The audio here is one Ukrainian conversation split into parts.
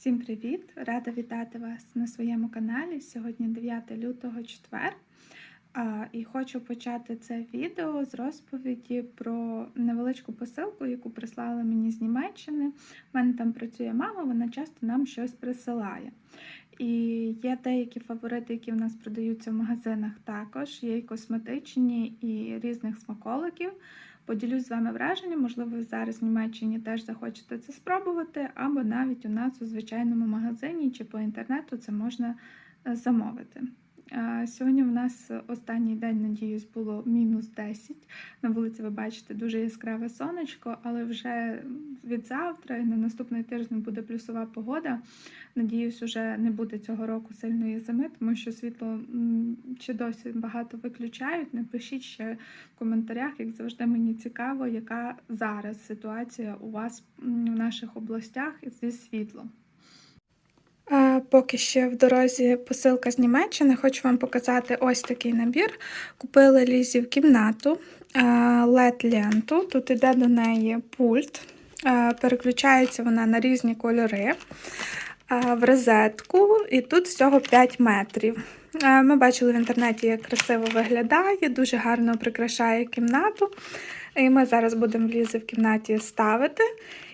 Всім привіт! Рада вітати вас на своєму каналі. Сьогодні 9 лютого четвер. І хочу почати це відео з розповіді про невеличку посилку, яку прислали мені з Німеччини. У мене там працює мама, вона часто нам щось присилає. І є деякі фаворити, які в нас продаються в магазинах також. Є і косметичні, і різних смаколиків. Поділюсь з вами враженням, можливо, ви зараз в Німеччині теж захочете це спробувати, або навіть у нас у звичайному магазині чи по інтернету це можна е, замовити. Е, Сьогодні у нас останній день, надіюсь, було мінус 10. На вулиці ви бачите дуже яскраве сонечко, але вже від завтра і на наступний тиждень буде плюсова погода. Надіюсь, уже не буде цього року сильної зими, тому що світло чи досі багато виключають. Напишіть ще в коментарях, як завжди, мені цікаво, яка зараз ситуація у вас в наших областях зі світлом. Поки ще в дорозі посилка з Німеччини, хочу вам показати ось такий набір. Купили Лізі в кімнату LED-ленту. Тут іде до неї пульт. Переключається вона на різні кольори в розетку, і тут всього 5 метрів. Ми бачили в інтернеті, як красиво виглядає, дуже гарно прикрашає кімнату. І ми зараз будемо в Лізі в кімнаті ставити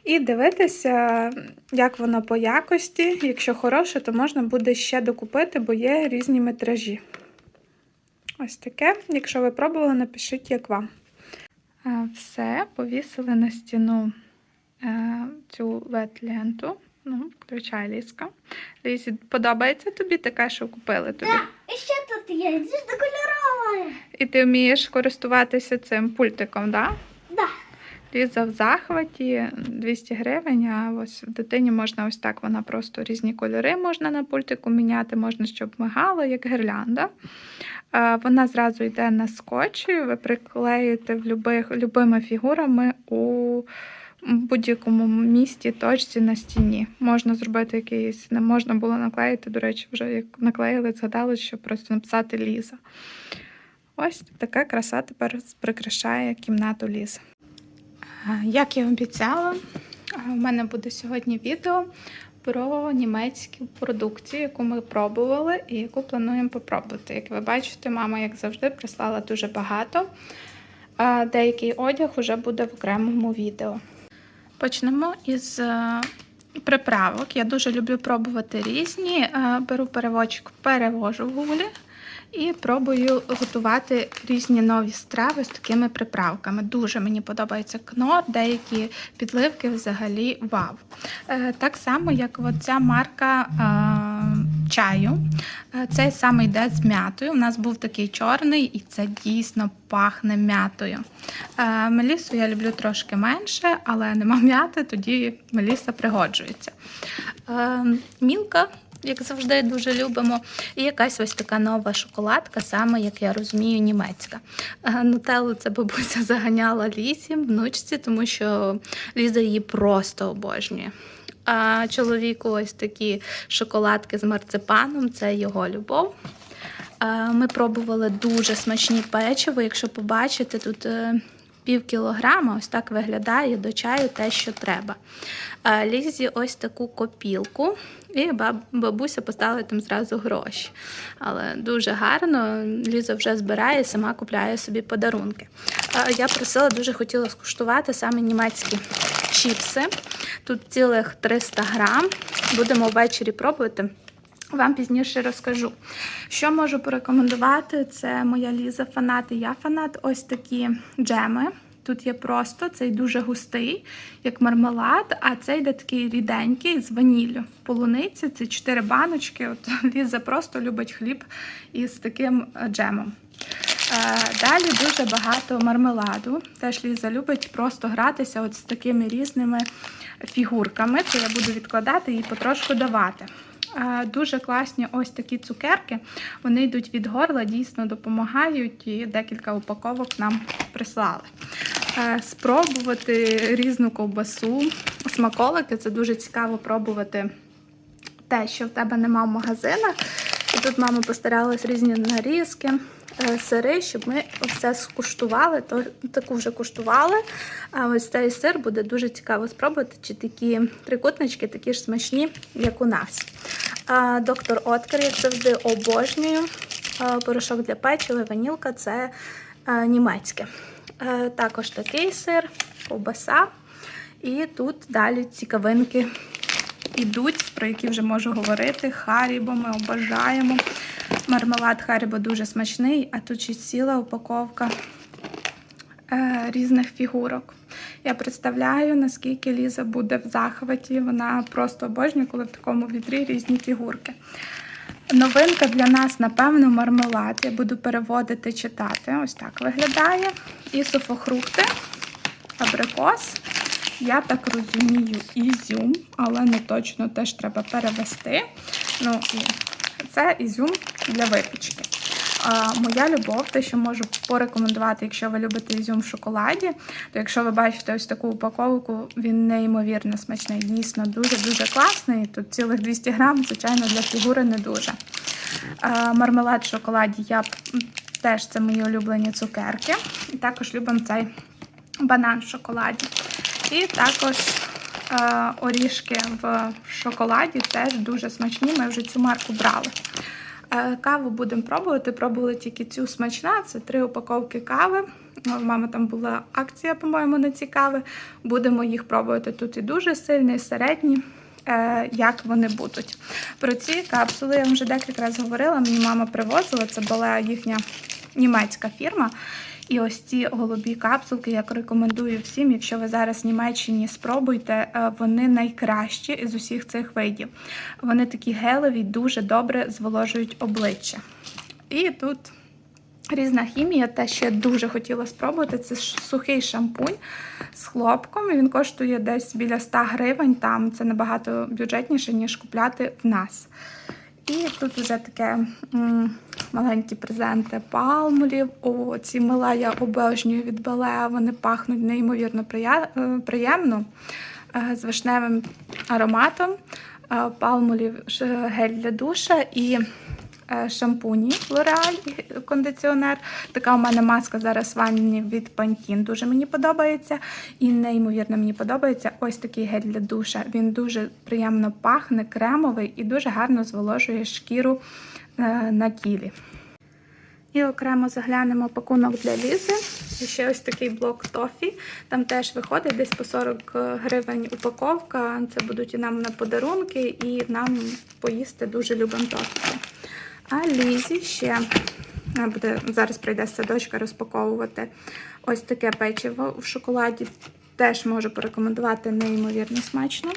і дивитися, як воно по якості. Якщо хороше, то можна буде ще докупити, бо є різні метражі. Ось таке. Якщо ви пробували, напишіть, як вам. Все, повісили на стіну е, цю LED-ленту. Ну, включай ліска. Лізі, подобається тобі таке, що купили тобі? І ще тут є, різнокольорове. І ти вмієш користуватися цим пультиком, так? Да? Ліза в захваті 200 гривень, а ось в дитині можна ось так, вона просто різні кольори можна на пультику міняти, можна, щоб мигало, як гірлянда. Вона зразу йде на скотч, ви приклеюєте в любих, любими фігурами у будь-якому місті, точці на стіні. Можна зробити якийсь, не можна було наклеїти, до речі, вже як наклеїли, згадали, що просто написати Ліза. Ось така краса тепер прикрашає кімнату Лізи. Як я обіцяла, у мене буде сьогодні відео про німецьку продукцію, яку ми пробували і яку плануємо попробувати. Як ви бачите, мама, як завжди, прислала дуже багато. Деякий одяг вже буде в окремому відео. Почнемо із е, приправок. Я дуже люблю пробувати різні. Е, Беру переводчик, перевожу в гулі і пробую готувати різні нові страви з такими приправками. Дуже мені подобається кнор, деякі підливки взагалі вау. Е, Так само, як оця марка е, чаю. Е, Цей саме йде з м'ятою. У нас був такий чорний, і це дійсно пахне м'ятою. Мелісу я люблю трошки менше, але нема м'яти, тоді меліса пригоджується. Мілка як завжди, дуже любимо. І якась ось така нова шоколадка, саме, як я розумію, німецька. Е, Нутеллу це бабуся заганяла лісі, внучці, тому що Ліза її просто обожнює. А чоловіку ось такі шоколадки з марципаном це його любов. Е, Ми пробували дуже смачні печиво. Якщо побачите, тут е, пів кілограма, ось так виглядає до чаю те, що треба. Лізі ось таку копілку, і бабуся поставила там зразу гроші. Але дуже гарно. Ліза вже збирає, сама купляє собі подарунки. Я просила, дуже хотіла скуштувати саме німецькі чіпси. Тут цілих 300 грам. Будемо ввечері пробувати. Вам пізніше розкажу. Що можу порекомендувати? Це моя Ліза фанат я фанат. Ось такі джеми. Тут є просто цей дуже густий, як мармелад, а цей йде такий ріденький з ваніллю. Полуниці це 4 баночки. От Ліза просто любить хліб із таким е, джемом. Е, Далі дуже багато мармеладу. Теж Ліза любить просто гратися от з такими різними фігурками. Це я буду відкладати і потрошку давати. Дуже класні ось такі цукерки. Вони йдуть від горла, дійсно допомагають і декілька упаковок нам прислали. Е, Спробувати різну ковбасу, смаколики це дуже цікаво пробувати те, що в тебе нема в магазинах. І тут мама постаралась різні нарізки. е, сири, щоб ми це скуштували. То таку вже куштували. А ось цей сир буде дуже цікаво спробувати, чи такі трикутнички такі ж смачні, як у нас. Доктор Откер, як завжди, обожнюю. Порошок для печива, ванілка це німецьке. Е, Також такий сир, ковбаса. І тут далі цікавинки ідуть, про які вже можу говорити. Харібо ми обожаємо. Мармелад Харібо дуже смачний, а тут ще ціла упаковка е, різних фігурок. Я представляю, наскільки Ліза буде в захваті. Вона просто обожнює, коли в такому відрі різні фігурки. Новинка для нас, напевно, мармелад. Я буду переводити, читати. Ось так виглядає. І суфохрукти, абрикос. Я так розумію, ізюм, але не точно теж треба перевести. Ну, і це ізюм для випічки. Моя любов, те, що можу порекомендувати, якщо ви любите ізюм в шоколаді, то якщо ви бачите ось таку упаковку, він неймовірно смачний. Дійсно, дуже-дуже класний. Тут цілих 200 грам, звичайно, для фігури не дуже. Мармелад в шоколаді я теж це мої улюблені цукерки. І також любимо цей банан в шоколаді. І також орішки в шоколаді теж дуже смачні. Ми вже цю марку брали. Е, Каву будемо пробувати. Пробували тільки цю смачна. Це три упаковки кави. У мами там була акція, по-моєму, на ці кави. Будемо їх пробувати. Тут і дуже сильні, і середні. е, Як вони будуть. Про ці капсули я вже декілька разів говорила. Мені мама привозила, це була їхня німецька фірма. І ось ці голубі капсулки я рекомендую всім. Якщо ви зараз в Німеччині спробуйте, е, вони найкращі з усіх цих видів. Вони такі гелеві, дуже добре зволожують обличчя. І тут різна хімія, те, що я дуже хотіла спробувати, це сухий шампунь з хлопком. Він коштує десь біля 100 гривень. Там це набагато бюджетніше, ніж купляти в нас. І тут вже таке маленькі презенти палмолів. О, ці мила я обожнюю від бале, Вони пахнуть неймовірно е, приємно е, з вишневим ароматом. палмулів Палмолів гель для душа і е, шампуні L'Oreal кондиціонер. Така у мене маска зараз в ванні від Pantene. Дуже мені подобається. І неймовірно мені подобається ось такий гель для душа. Він дуже приємно пахне, кремовий і дуже гарно зволожує шкіру е, на тілі. І окремо заглянемо пакунок для Лізи. І ще ось такий блок тофі. Там теж виходить десь по 40 гривень упаковка. Це будуть і нам на подарунки, і нам поїсти дуже любимо тофі. А Лізі ще буде зараз прийде садочка розпаковувати ось таке печиво в шоколаді. Теж можу порекомендувати неймовірно смачно.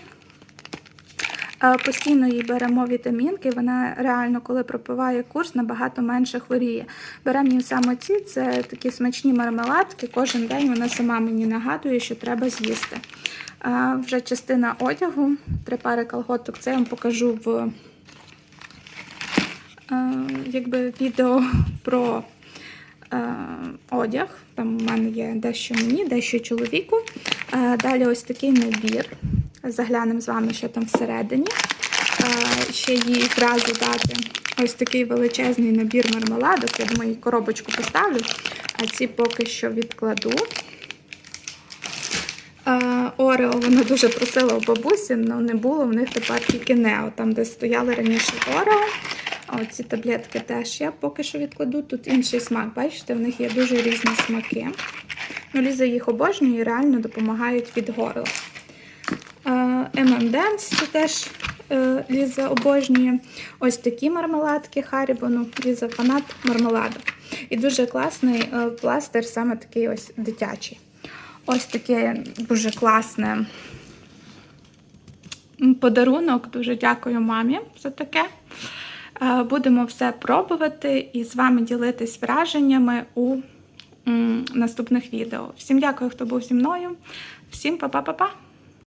Е, Постійно їй беремо вітамінки. Вона реально, коли пропиває курс, набагато менше хворіє. Беремо їм саме ці, це такі смачні мармеладки. Кожен день вона сама мені нагадує, що треба з'їсти. Е, Вже частина одягу, три пари колготок. Це я вам покажу в якби, відео про е, одяг. Там у мене є дещо мені, дещо чоловіку. Е, Далі ось такий набір. Заглянемо з вами, що там всередині. Е, Ще їй зразу дати ось такий величезний набір мармеладок. Я думаю, коробочку поставлю, а ці поки що відкладу. Е, Орео вона дуже просила у бабусі, але не було в них тепер тільки Нео, там, де стояли раніше Орео. Оці таблетки теж я поки що відкладу. Тут інший смак. Бачите, в них є дуже різні смаки. Ну, Ліза їх обожнює і реально допомагають від горла. Е, M&M's це теж е, Ліза обожнює. Ось такі мармеладки Харібо. Ну, Ліза фанат мармеладок. І дуже класний е, пластир, саме такий ось дитячий. Ось таке дуже класне подарунок. Дуже дякую мамі за таке. Е, Будемо все пробувати і з вами ділитись враженнями у наступних відео. Всім дякую, хто був зі мною. Всім па-па-па-па!